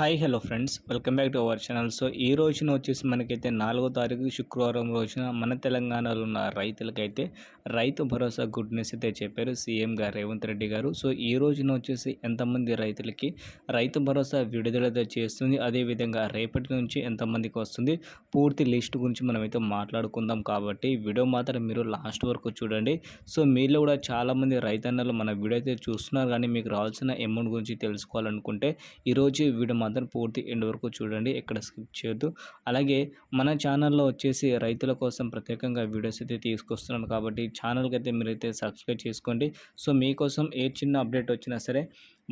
Hi hello friends welcome back to our channel so ఈ రోజున వచ్చేసి మనకైతే నాలుగో తారీఖు శుక్రవారం రోజున మన తెలంగాణలో ఉన్న రైతులకైతే రైతు భరోసా గుడ్ న్యూస్ అయితే చెప్పారు సీఎం గారు రేవంత్ రెడ్డి గారు. సో ఈ రోజున వచ్చేసి ఎంతమంది రైతులకి రైతు భరోసా విడుదల చేస్తుంది అదేవిధంగా రేపటి నుంచి ఎంతమందికి వస్తుంది పూర్తి లిస్ట్ గురించి మనమైతే మాట్లాడుకుందాం కాబట్టి వీడియో మాత్రం మీరు లాస్ట్ వరకు చూడండి. సో మీలో కూడా చాలామంది రైతన్నలు మన వీడియో అయితే చూస్తున్నారు కానీ మీకు రావాల్సిన అమౌంట్ గురించి తెలుసుకోవాలనుకుంటే ఈరోజు వీడియో మాత్రం పూర్తి ఎండ్ వరకు చూడండి ఎక్కడ స్కిప్ చేయొద్దు. అలాగే మన ఛానల్లో వచ్చేసి రైతుల కోసం ప్రత్యేకంగా వీడియోస్ అయితే తీసుకొస్తున్నాను కాబట్టి ఛానల్కి అయితే మీరైతే సబ్స్క్రైబ్ చేసుకోండి. సో మీకోసం ఏ చిన్న అప్డేట్ వచ్చినా సరే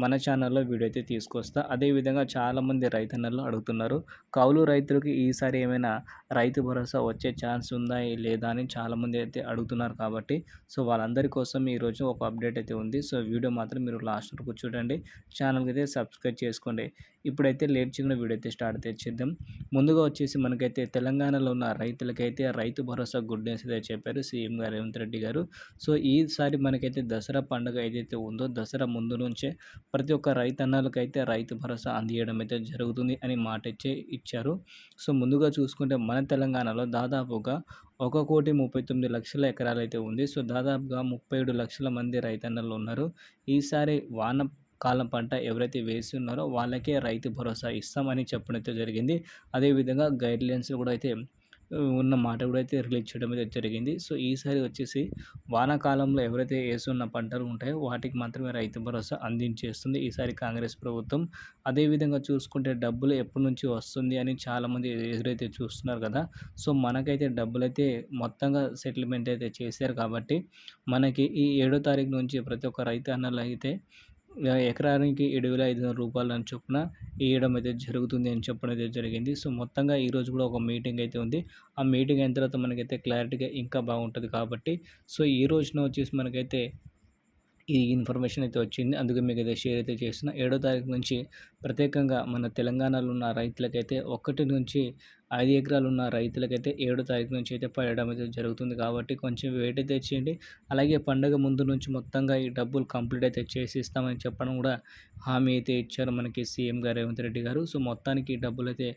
మన ఛానల్లో వీడియో అయితే తీసుకొస్తా. అదేవిధంగా చాలామంది రైతన్నలు అడుగుతున్నారు కౌలు రైతులకి ఈసారి ఏమైనా రైతు భరోసా వచ్చే ఛాన్స్ ఉందా లేదా అని చాలామంది అయితే అడుగుతున్నారు కాబట్టి సో వాళ్ళందరి కోసం ఈరోజు ఒక అప్డేట్ అయితే ఉంది. సో వీడియో మాత్రం మీరు లాస్ట్ వరకు చూడండి ఛానల్కి అయితే సబ్స్క్రైబ్ చేసుకోండి. ఇప్పుడైతే లేట్ చిన్న వీడియో అయితే స్టార్ట్ తెచ్చిద్దాం ముందుగా వచ్చేసి మనకైతే తెలంగాణలో ఉన్న రైతులకైతే రైతు భరోసా గుడ్ న్యూస్ అయితే చెప్పారు సీఎం గారు రేవంత్ రెడ్డి గారు. సో ఈసారి మనకైతే దసరా పండుగ ఏదైతే ఉందో దసరా ముందు నుంచే ప్రతి ఒక్క రైతన్నలకైతే రైతు భరోసా అందియడం అయితే జరుగుతుంది అని మాట ఇచ్చే ఇచ్చారు. సో ముందుగా చూసుకుంటే మన తెలంగాణలో దాదాపుగా ఒక కోటి ముప్పై తొమ్మిది లక్షల ఎకరాలు అయితే ఉంది. సో దాదాపుగా ముప్పై ఏడు లక్షల మంది రైతన్నలు ఉన్నారు. ఈసారి వాన కాలం పంట ఎవరైతే వేసి ఉన్నారో వాళ్ళకే రైతు భరోసా ఇస్తామని చెప్పడం అయితే జరిగింది. అదేవిధంగా గైడ్లైన్స్ కూడా అయితే ఉన్న మాట కూడా అయితే రిలీజ్ చేయడం అయితే జరిగింది. సో ఈసారి వచ్చేసి వానాకాలంలో ఎవరైతే వేసున్న పంటలు ఉంటాయో వాటికి మాత్రమే రైతు భరోసా అందించేస్తుంది. ఈసారి కాంగ్రెస్ ప్రభుత్వం అదేవిధంగా చూసుకుంటే డబ్బులు ఎప్పటి నుంచి వస్తుంది అని చాలామంది ఎదురైతే చూస్తున్నారు కదా. సో మనకైతే డబ్బులు అయితే మొత్తంగా సెటిల్మెంట్ అయితే చేశారు కాబట్టి మనకి ఈ ఏడో తారీఖు నుంచి ప్రతి ఒక్క రైతు అన్నలు అయితే ఎకరానికి ఏడు వేల ఐదు వందల రూపాయలు అని చొప్పున వేయడం అయితే జరుగుతుంది అని చెప్పడం అయితే జరిగింది. సో మొత్తంగా ఈరోజు కూడా ఒక మీటింగ్ అయితే ఉంది. ఆ మీటింగ్ అయిన తర్వాత మనకైతే క్లారిటీగా ఇంకా బాగుంటుంది కాబట్టి. సో ఈ రోజున వచ్చేసి మనకైతే ఈ ఇన్ఫర్మేషన్ అయితే వచ్చింది. అందుకే మీకు అయితే షేర్ అయితే చేస్తున్నా. ఏడో తారీఖు నుంచి ప్రత్యేకంగా మన తెలంగాణలో ఉన్న రైతులకైతే ఒకటి నుంచి ఐదు ఎకరాలు ఉన్న రైతులకైతే ఏడో తారీఖు నుంచి అయితే పడడం అయితే జరుగుతుంది కాబట్టి కొంచెం వెయిట్ అయితే చేయండి. అలాగే పండగ ముందు నుంచి మొత్తంగా ఈ డబ్బులు కంప్లీట్ అయితే చేసి ఇస్తామని చెప్పడం కూడా హామీ అయితే ఇచ్చారు మనకి సీఎం గారు రేవంత్ రెడ్డి గారు. సో మొత్తానికి ఈ డబ్బులు అయితే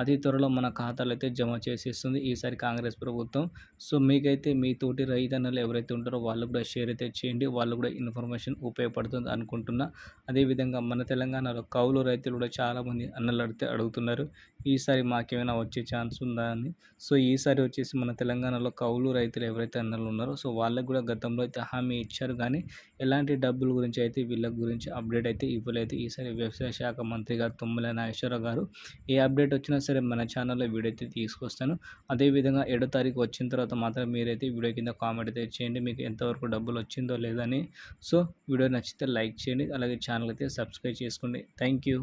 అతి త్వరలో మన ఖాతాలో అయితే జమ చేసేస్తుంది ఈసారి కాంగ్రెస్ ప్రభుత్వం. సో మీకైతే మీ తోటి రైతన్నలు ఎవరైతే ఉంటారో వాళ్ళు కూడా షేర్ అయితే చేయండి. వాళ్ళు కూడా ఇన్ఫర్మేషన్ ఉపయోగపడుతుంది అనుకుంటున్నా. అదేవిధంగా మన తెలంగాణలో కౌలు రైతులు కూడా చాలామంది అన్నలు అడిగితే అడుగుతున్నారు. ఈసారి మాకేమైనా వచ్చే ఛాన్స్ ఉందా అని. సో ఈసారి వచ్చేసి మన తెలంగాణలో కౌలు రైతులు ఎవరైతే అన్నలు ఉన్నారో సో వాళ్ళకి కూడా గతంలో అయితే హామీ ఇచ్చారు. కానీ ఎలాంటి డబ్బుల గురించి అయితే వీళ్ళ గురించి అప్డేట్ అయితే ఇవ్వలేదు. ఈసారి వ్యవసాయ శాఖ మంత్రి గారు తుమ్మల నాగేశ్వరరావు గారు ఏ అప్డేట్ వచ్చినా సరే మన ఛానల్లో వీడియో అయితే తీసుకొస్తాను. అదేవిధంగా ఏడో తారీఖు వచ్చిన తర్వాత మాత్రం మీరైతే వీడియో కింద కామెంట్ అయితే చేయండి. మీకు ఎంతవరకు డబ్బులు వచ్చిందో లేదని. సో వీడియో నచ్చితే లైక్ చేయండి. అలాగే ఛానల్ అయితే సబ్స్క్రైబ్ చేసుకోండి. Thank you.